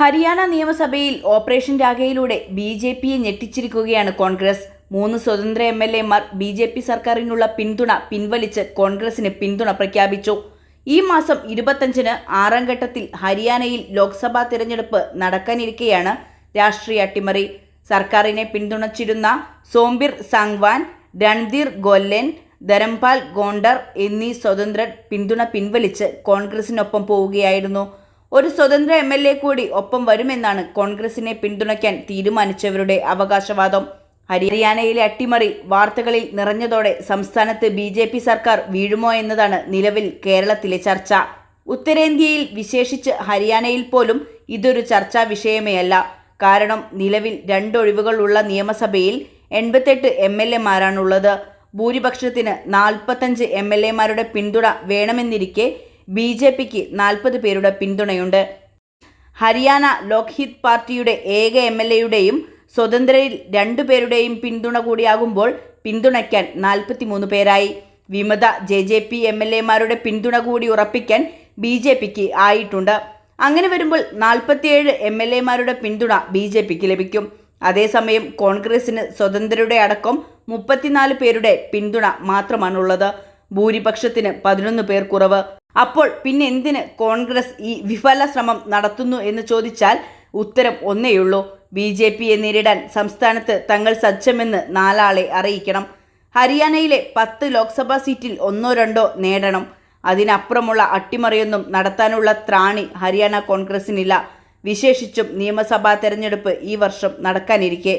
ഹരിയാന നിയമസഭയിൽ operation രാഖയിലൂടെ B J പിയെ ഞെട്ടിച്ചിരിക്കുകയാണ് കോൺഗ്രസ്. മൂന്ന് സ്വതന്ത്ര എം എൽ എമാർ ബി ജെ പി സർക്കാരിനുള്ള പിന്തുണ പിൻവലിച്ച് കോൺഗ്രസിന് പിന്തുണ പ്രഖ്യാപിച്ചു. ഈ മാസം ഇരുപത്തഞ്ചിന് ആറാം ഘട്ടത്തിൽ ഹരിയാനയിൽ ലോക്സഭാ തിരഞ്ഞെടുപ്പ് നടക്കാനിരിക്കെയാണ് രാഷ്ട്രീയ അട്ടിമറി. സർക്കാരിനെ പിന്തുണച്ചിരുന്ന സോംബിർ സാങ്വാൻ രൺധീർ ഗൊല്ലൻ ധരംപാൽ ഗോണ്ടർ എന്നീ സ്വതന്ത്രർ പിന്തുണ പിൻവലിച്ച് കോൺഗ്രസിനൊപ്പം പോവുകയായിരുന്നു. ഒരു സ്വതന്ത്ര എം എൽ എ കൂടി ഒപ്പം വരുമെന്നാണ് കോൺഗ്രസിനെ പിന്തുണയ്ക്കാൻ തീരുമാനിച്ചവരുടെ അവകാശവാദം. ഹരിയാനയിലെ അട്ടിമറി വാർത്തകളിൽ നിറഞ്ഞതോടെ സംസ്ഥാനത്ത് ബി ജെ പി സർക്കാർ വീഴുമോ എന്നതാണ് നിലവിൽ കേരളത്തിലെ ചർച്ച. ഉത്തരേന്ത്യയിൽ വിശേഷിച്ച് ഹരിയാനയിൽ പോലും ഇതൊരു ചർച്ചാ വിഷയമേ അല്ല. കാരണം നിലവിൽ രണ്ടൊഴിവുകളുള്ള നിയമസഭയിൽ എൺപത്തെട്ട് എം എൽ എമാരാണുള്ളത് ഭൂരിപക്ഷത്തിന് നാൽപ്പത്തഞ്ച് എം എൽ എമാരുടെ പിന്തുണ വേണമെന്നിരിക്കെ ബി ജെ പിക്ക് നാൽപ്പത് പേരുടെ പിന്തുണയുണ്ട്. ഹരിയാന ലോക്ഹിത് പാർട്ടിയുടെ ഏക എം എൽ എയുടെയും സ്വതന്ത്രയിൽ രണ്ടു പേരുടെയും പിന്തുണ കൂടിയാകുമ്പോൾ പിന്തുണയ്ക്കാൻ നാൽപ്പത്തിമൂന്ന് പേരായി. വിമത J J P M L എമാരുടെ പിന്തുണ കൂടി ഉറപ്പിക്കാൻ ബി ജെ പിക്ക് ആയിട്ടുണ്ട്. അങ്ങനെ വരുമ്പോൾ നാൽപ്പത്തിയേഴ് എം എൽ എമാരുടെ പിന്തുണ ബി ജെ പിക്ക് ലഭിക്കും. അതേസമയം കോൺഗ്രസിന് സ്വതന്ത്രരുടെ അടക്കം മുപ്പത്തിനാല് പേരുടെ പിന്തുണ മാത്രമാണുള്ളത്. ഭൂരിപക്ഷത്തിന് പതിനൊന്ന് പേർ കുറവ്. അപ്പോൾ പിന്നെ എന്തിന് കോൺഗ്രസ് ഈ വിഫല ശ്രമം നടത്തുന്നു എന്ന് ചോദിച്ചാൽ ഉത്തരം ഒന്നേയുള്ളൂ ബി ജെ പിയെ നേരിടാൻ സംസ്ഥാനത്ത് തങ്ങൾ സജ്ജമെന്ന് നാലാളെ അറിയിക്കണം. ഹരിയാനയിലെ പത്ത് ലോക്സഭാ സീറ്റിൽ ഒന്നോ രണ്ടോ നേടണം. അതിനപ്പുറമുള്ള അട്ടിമറിയൊന്നും നടത്താനുള്ള ത്രാണി ഹരിയാന കോൺഗ്രസിനില്ല. വിശേഷിച്ചും നിയമസഭാ തെരഞ്ഞെടുപ്പ് ഈ വർഷം നടക്കാനിരിക്കെ.